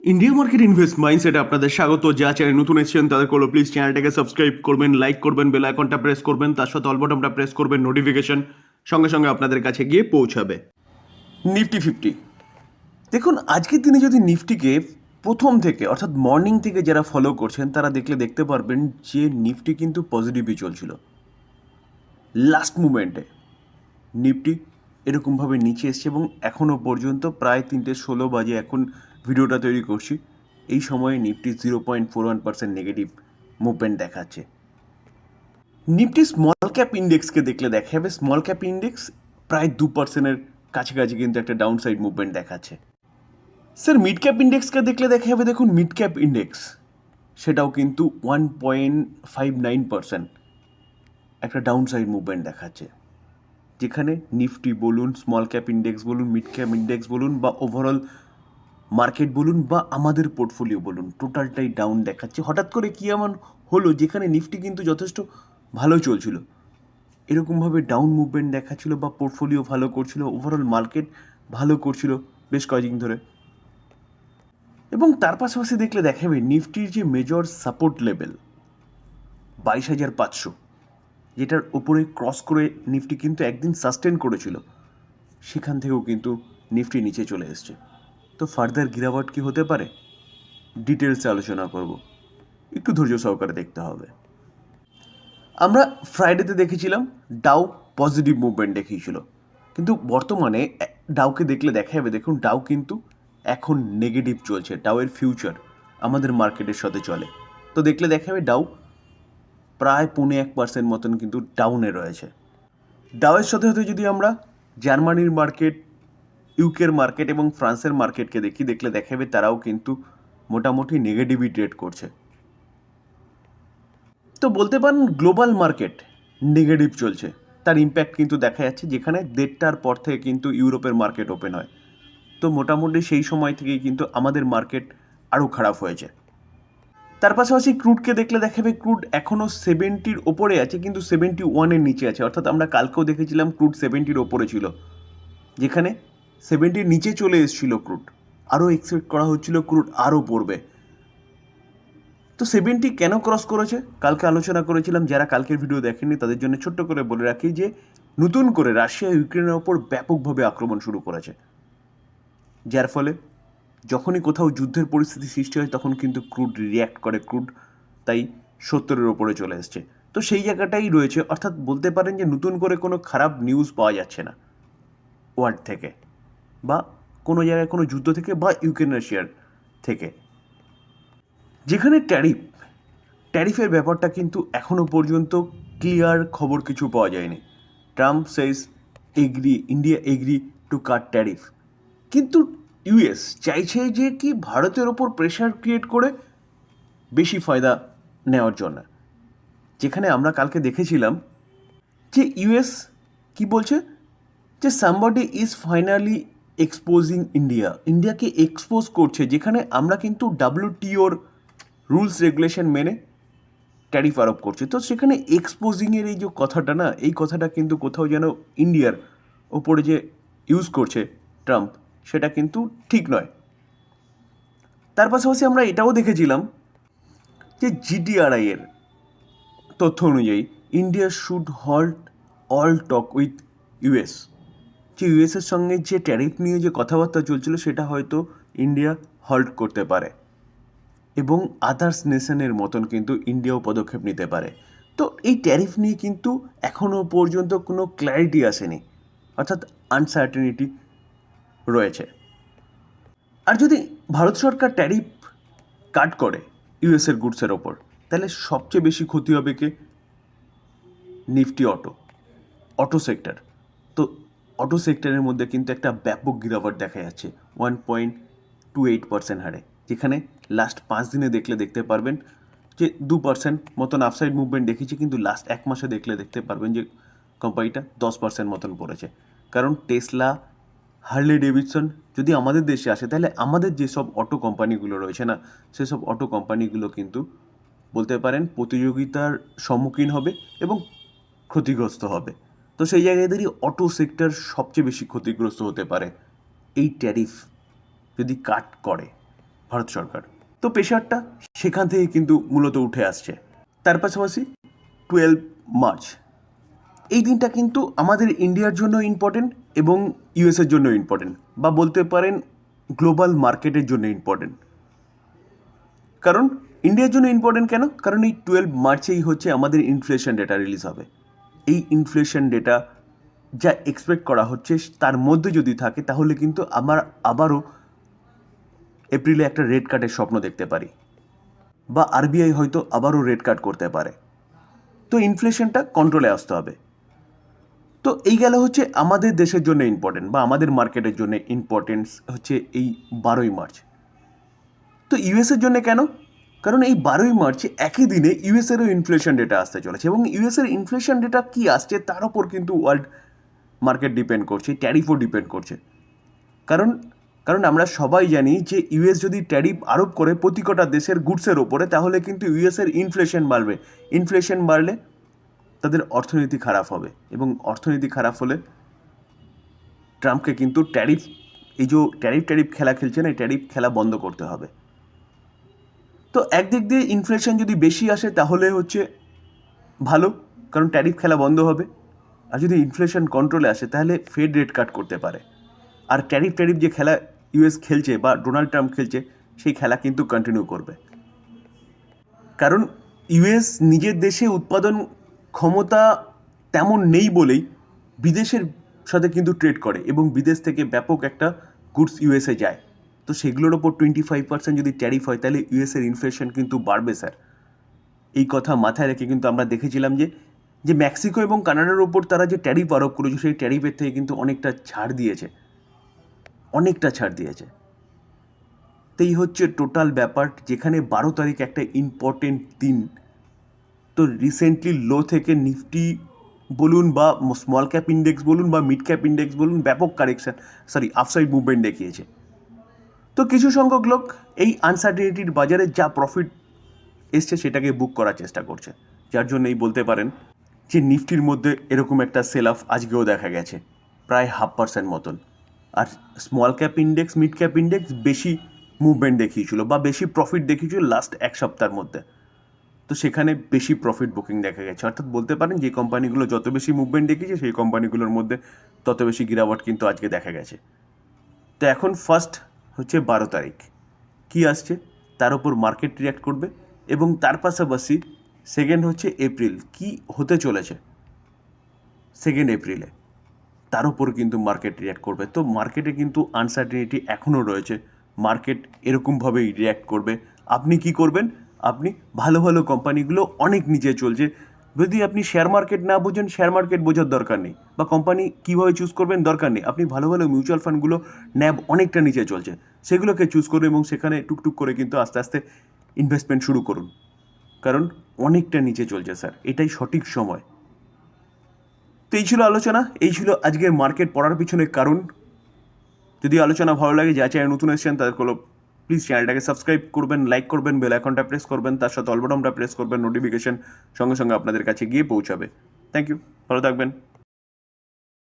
India market invest mindset আপনাদের স্বাগত। যা চ্যানেল নতুন এসেছেন, তাদের করল প্লিজ চ্যানেলটাকে সাবস্ক্রাইব করবেন লাইক করবেন বেল আইকনটা প্রেস করবেন, তার সাথে অল বাটনটা প্রেস করবেন নোটিফিকেশন সঙ্গে সঙ্গে আপনাদের কাছে গিয়ে পৌঁছাবে। নিফটি ফিফটি দেখুন, আজকের দিনে যদি নিফটিকে প্রথম থেকে, অর্থাৎ মর্নিং থেকে যারা ফলো করছেন, তারা দেখলে দেখতে পারবেন যে নিফটি কিন্তু পজিটিভই চলছিল। লাস্ট মুমেন্টে নিফটি এরকমভাবে নিচে এসছে এবং এখনও পর্যন্ত প্রায় তিনটে ষোলো বাজে এখন ভিডিওটা তৈরি করছি। এই সময়ে Nifty zero point four one percent negative movement দেখাচ্ছে। নিফটি স্মল ক্যাপ ইন্ডেক্সকে দেখলে দেখা যাবে স্মল ক্যাপ ইন্ডেক্স প্রায় দু পার্সেন্টের কাছাকাছি কিন্তু একটা ডাউন সাইড মুভমেন্ট দেখাচ্ছে। স্যার মিড ক্যাপ ইন্ডেক্সকে দেখলে দেখা যাবে, দেখুন মিড ক্যাপ ইন্ডেক্স সেটাও কিন্তু one point five nine percent একটা ডাউন সাইড মুভমেন্ট দেখাচ্ছে। যেখানে নিফটি বলুন স্মল ক্যাপ ইন্ডেক্স বলুন মিড ক্যাপ ইন্ডেক্স বলুন বা ওভারঅল মার্কেট বলুন বা আমাদের পোর্টফোলিও বলুন, টোটালটাই ডাউন দেখাচ্ছে। হঠাৎ করে কী এমন হলো যেখানে নিফটি কিন্তু যথেষ্ট ভালো চলছিল? এরকমভাবে ডাউন মুভমেন্ট দেখাচ্ছিল বা পোর্টফোলিও ভালো করছিল ওভারঅল মার্কেট ভালো করছিল বেশ কয়েকদিন ধরে। এবং তার পাশাপাশি দেখলে দেখাবে নিফটির যে মেজর সাপোর্ট লেভেল বাইশ হাজার পাঁচশো, যেটার ওপরে ক্রস করে নিফটি কিন্তু একদিন সাস্টেন করেছিল। সেখান থেকেও কিন্তু নিফটি নিচে চলে এসছে। তো ফার্দার গিরাওয়াট কি হতে পারে? ডিটেলসে আলোচনা করব। একটু ধৈর্য সহকারে দেখতে হবে। আমরা ফ্রাইডেতে দেখেছিলাম ডাউ পজিটিভ মুভমেন্ট দেখিয়েছিল। কিন্তু বর্তমানে ডাউকে দেখলে দেখা যাবে দেখুন ডাউ কিন্তু এখন নেগেটিভ চলছে ডাউয়ের ফিউচার আমাদের মার্কেটের সাথে চলে। তো দেখলে দেখা যাবে ডাউ প্রায় পৌনে এক পার্সেন্ট মতন কিন্তু ডাউনে রয়েছে। ডাউয়ের সাথে সাথে যদি আমরা জার্মানির মার্কেট ইউকের মার্কেট এবং ফ্রান্সের মার্কেটকে দেখি, দেখলে দেখা যাবে তারাও কিন্তু মোটামুটি নেগেটিভই ট্রেড করছে। তো বলতে পারেন গ্লোবাল মার্কেট নেগেটিভ চলছে। তার ইম্প্যাক্ট কিন্তু দেখা যাচ্ছে যেখানে দেড়টার পর থেকে কিন্তু ইউরোপের মার্কেট ওপেন হয়। তো মোটামুটি সেই সময় থেকেই কিন্তু আমাদের মার্কেট আরও খারাপ হয়েছে। তার পাশাপাশি ক্রুডকে দেখলে দেখাবে ক্রুড এখনও সেভেন্টির ওপরে আছে, কিন্তু সেভেন্টি ওয়ানের নিচে আছে। অর্থাৎ আমরা কালকেও দেখেছিলাম ক্রুড সেভেন্টির ওপরে ছিল। যেখানে সেভেন্টির নিচে চলে এসেছিল ক্রুড। আরও এক্সপেক্ট করা হচ্ছিল ক্রুড আরও পড়বে। তো সেভেন্টি কেন ক্রস করেছে? কালকে আলোচনা করেছিলাম, যারা কালকের ভিডিও দেখেননি, তাদের জন্য ছোট্ট করে বলে রাখি যে, নতুন করে রাশিয়া ইউক্রেনের ওপর ব্যাপকভাবে আক্রমণ শুরু করেছে। যার ফলে যখনই কোথাও যুদ্ধের পরিস্থিতি সৃষ্টি হয়, তখন কিন্তু ক্রুড রিয়্যাক্ট করে ক্রুড, তাই সত্তরের ওপরে চলে এসছে। তো সেই জায়গাটাই রয়েছে, অর্থাৎ বলতে পারেন যে নতুন করে কোনো খারাপ নিউজ পাওয়া যাচ্ছে না। ওয়ার্ল্ড থেকে। বা কোনো জায়গায় কোনো যুদ্ধ থেকে বা ইউক্রেন রাশিয়ার থেকে। যেখানে ট্যারিফ, ট্যারিফের ব্যাপারটা কিন্তু এখনও পর্যন্ত ক্লিয়ার খবর কিছু পাওয়া যায়নি। Trump says agree India agree to cut tariff কিন্তু ইউএস চাইছে যে কি ভারতের ওপর প্রেশার ক্রিয়েট করে বেশি ফায়দা নেওয়ার জন্য। যেখানে আমরা কালকে দেখেছিলাম যে ইউএস কি বলছে? যে somebody is finally exposing India ইন্ডিয়াকে এক্সপোজ করছে, যেখানে আমরা কিন্তু ডাব্লিউটিওর রুলস রেগুলেশন মেনে ট্যারিফ আরোপ করছে। তো সেখানে এক্সপোজিংয়ের এই যে কথাটা না, এই কথাটা কিন্তু কোথাও যেন ইন্ডিয়ার ওপরে যে ইউজ করছে ট্রাম্প সেটা কিন্তু ঠিক নয়। তার পাশাপাশি আমরা এটাও দেখেছিলাম যে জিডিআরআই এর তথ্য অনুযায়ী India should halt all talk with US যে ইউএসের সঙ্গে যে ট্যারিফ নিয়ে যে কথাবার্তা চলছিল সেটা হয়তো ইন্ডিয়া হল্ট করতে পারে। এবং আদার্স নেশনের মতন কিন্তু ইন্ডিয়াও পদক্ষেপ নিতে পারে। তো এই ট্যারিফ নিয়ে কিন্তু এখনও পর্যন্ত কোনো ক্ল্যারিটি আসেনি। অর্থাৎ আনসার্টেনিটি রয়েছে। আর যদি ভারত সরকার ট্যারিফ কাট করে ইউএসের গুডসের ওপর, তাহলে সবচেয়ে বেশি ক্ষতি হবে কে? Nifty auto auto sector auto সেক্টরের মধ্যে কিন্তু একটা ব্যাপক গিরাবট দেখা যাচ্ছে one point two eight percent হারে, যেখানে লাস্ট পাঁচ দিনে দেখলে দেখতে পারবেন যে দু পার্সেন্ট মতন আফসাইড মুভমেন্ট দেখেছি, কিন্তু লাস্ট এক মাসে দেখলে দেখতে পারবেন যে কোম্পানিটা দশ পার্সেন্ট মতন পড়েছে। কারণ টেসলা হার্লি ডেভিডসন যদি আমাদের দেশে আসে, তাহলে আমাদের যেসব অটো কোম্পানিগুলো রয়েছে না সেসব অটো কোম্পানিগুলো কিন্তু বলতে পারেন প্রতিযোগিতার সম্মুখীন হবে এবং ক্ষতিগ্রস্ত হবে। তো সেই জায়গায় দাঁড়িয়ে অটো সেক্টর সবচেয়ে বেশি ক্ষতিগ্রস্ত হতে পারে। এই ট্যারিফ যদি কাট করে ভারত সরকার, তো প্রেশারটা সেখান থেকে কিন্তু মূলত উঠে আসছে। তার পাশাপাশি টুয়েলভ মার্চ এই দিনটা কিন্তু আমাদের ইন্ডিয়ার জন্য ইম্পর্টেন্ট এবং ইউএসের জন্য ইম্পর্টেন্ট বা বলতে পারেন গ্লোবাল মার্কেটের জন্য ইম্পর্টেন্ট কারণ ইন্ডিয়ার জন্য ইম্পর্টেন্ট কেন? কারণ এই টুয়েলভ মার্চেই হচ্ছে আমাদের ইনফ্লেশন ডেটা রিলিজ হবে। এই ইনফ্লেশন ডেটা যা এক্সপেক্ট করা হচ্ছে তার মধ্যে যদি থাকে, তাহলে কিন্তু আমার আবারও এপ্রিলে একটা রেড কার্ডের স্বপ্ন দেখতে পারি। বা আরবিআই হয়তো আবারও রেড কার্ড করতে পারে। তো ইনফ্লেশনটা কন্ট্রোলে আসতে হবে। তো এই গেল হচ্ছে আমাদের দেশের জন্য ইম্পর্টেন্ট বা আমাদের মার্কেটের জন্য ইম্পর্টেন্স হচ্ছে এই বারোই মার্চ। তো ইউএসের জন্য কেন? কারণ এই বারোই মার্চে একই দিনে ইউএসেরও ইনফ্লেশন ডেটা আসতে চলেছে এবং ইউএসের ইনফ্লেশন ডেটা কী আসছে তার উপর কিন্তু ওয়ার্ল্ড মার্কেট ডিপেন্ড করছে ট্যারিফও ডিপেন্ড করছে। কারণ কারণ আমরা সবাই জানি যে ইউএস যদি ট্যারিফ আরোপ করে প্রতি কটা দেশের গুডসের ওপরে তাহলে কিন্তু ইউএসের ইনফ্লেশন বাড়বে। ইনফ্লেশন বাড়লে তাদের অর্থনীতি খারাপ হবে এবং অর্থনীতি খারাপ হলে ট্রাম্পকে কিন্তু ট্যারিফ এই যে ট্যারিফ ট্যারিফ খেলা খেলছে না, এই ট্যারিফ খেলা বন্ধ করতে হবে। তো একদিক দিয়ে ইনফ্লেশন যদি বেশি আসে, তাহলে হচ্ছে ভালো, কারণ ট্যারিফ খেলা বন্ধ হবে। আর যদি ইনফ্লেশন কন্ট্রোলে আসে, তাহলে ফেড রেট কাট করতে পারে। আর ট্যারিফ ট্যারিফ যে খেলা ইউএস খেলছে বা ডোনাল্ড ট্রাম্প খেলছে, সেই খেলা কিন্তু কন্টিনিউ করবে। কারণ ইউএস নিজের দেশে উৎপাদন ক্ষমতা তেমন নেই বলেই বিদেশের সাথে কিন্তু ট্রেড করে এবং বিদেশ থেকে ব্যাপক একটা গুডস ইউএসএ যায়। তো সেগুলোর ওপর টোয়েন্টি ফাইভ পার্সেন্ট যদি ট্যারিফ হয়, তাহলে ইউএসের ইনফ্লেশন কিন্তু বাড়বে স্যার এই কথা মাথায় রেখে কিন্তু আমরা দেখেছিলাম যে যে মেক্সিকো এবং কানাডার ওপর তারা যে ট্যারিফ আরোপ করেছে, সেই ট্যারিফের থেকে কিন্তু অনেকটা ছাড় দিয়েছে। অনেকটা ছাড় দিয়েছে। তো এই হচ্ছে টোটাল ব্যাপার। যেখানে বারো তারিখ একটা ইম্পর্টেন্ট দিন। তো রিসেন্টলি লো থেকে নিফটি বলুন বা স্মল ক্যাপ ইন্ডেক্স বলুন বা মিড ক্যাপ ইন্ডেক্স বলুন, ব্যাপক কারেকশান সরি আপসাইড মুভমেন্ট দেখিয়েছে। তো কিছু সংখ্যক লোক এই আনসার্টিনিটির বাজারে যা প্রফিট এসছে সেটাকে বুক করার চেষ্টা করছে। যার জন্য এই বলতে পারেন যে নিফটির মধ্যে এরকম একটা সেল অফ আজকেও দেখা গেছে, প্রায় হাফ পার্সেন্ট মতন। আর small cap index mid cap index বেশি মুভমেন্ট দেখিয়েছিল বা বেশি প্রফিট দেখিয়েছিল লাস্ট এক সপ্তাহের মধ্যে। তো সেখানে বেশি প্রফিট বুকিং দেখা গেছে। অর্থাৎ বলতে পারেন যে কোম্পানিগুলো যত বেশি মুভমেন্ট দেখিয়েছে, সেই কোম্পানিগুলোর মধ্যে তত বেশি গিরাওয়াট কিন্তু আজকে দেখা গেছে। তো এখন ফার্স্ট হচ্ছে বারো তারিখ। কি আসছে? তার উপর মার্কেট রিয়াক্ট করবে এবং তার পাশাপাশি সেকেন্ড হচ্ছে এপ্রিল কি হতে চলেছে? সেকেন্ড এপ্রিলে তার উপর কিন্তু মার্কেট রিয়াক্ট করবে। তো মার্কেটে কিন্তু আনসার্টিনিটি এখনও রয়েছে। মার্কেট এরকমভাবেই রিয়াক্ট করবে। আপনি কি করবেন? আপনি ভালো ভালো কোম্পানিগুলো অনেক নিচে চলছে। যদি আপনি শেয়ার মার্কেট না বোঝেন শেয়ার মার্কেট বোঝার দরকার নেই বা কোম্পানি কীভাবে চুজ করবেন দরকার নেই। আপনি ভালো ভালো মিউচুয়াল ফান্ডগুলো ন্যাব অনেকটা নিচে চলছে। সেগুলোকে চুজ করুন এবং সেখানে টুকটুক করে কিন্তু আস্তে আস্তে ইনভেস্টমেন্ট শুরু করুন। কারণ অনেকটা নিচে চলছে স্যার এটাই সঠিক সময়। তো এই ছিল আলোচনা, এই ছিল আজকের মার্কেট পড়ার পিছনে কারণ। যদি আলোচনা ভালো লাগে যা চাই নতুন এসেছেন তাদের হলো প্লিজ চ্যানেলটাকে সাবস্ক্রাইব করবেন, লাইক করবেন, বেল আইকনটা প্রেস করবেন, তার সাথে অলবটমটা প্রেস করবেন নোটিফিকেশন সঙ্গে সঙ্গে আপনাদের কাছে গিয়ে পৌঁছাবে। থ্যাংক ইউ ভালো থাকবেন।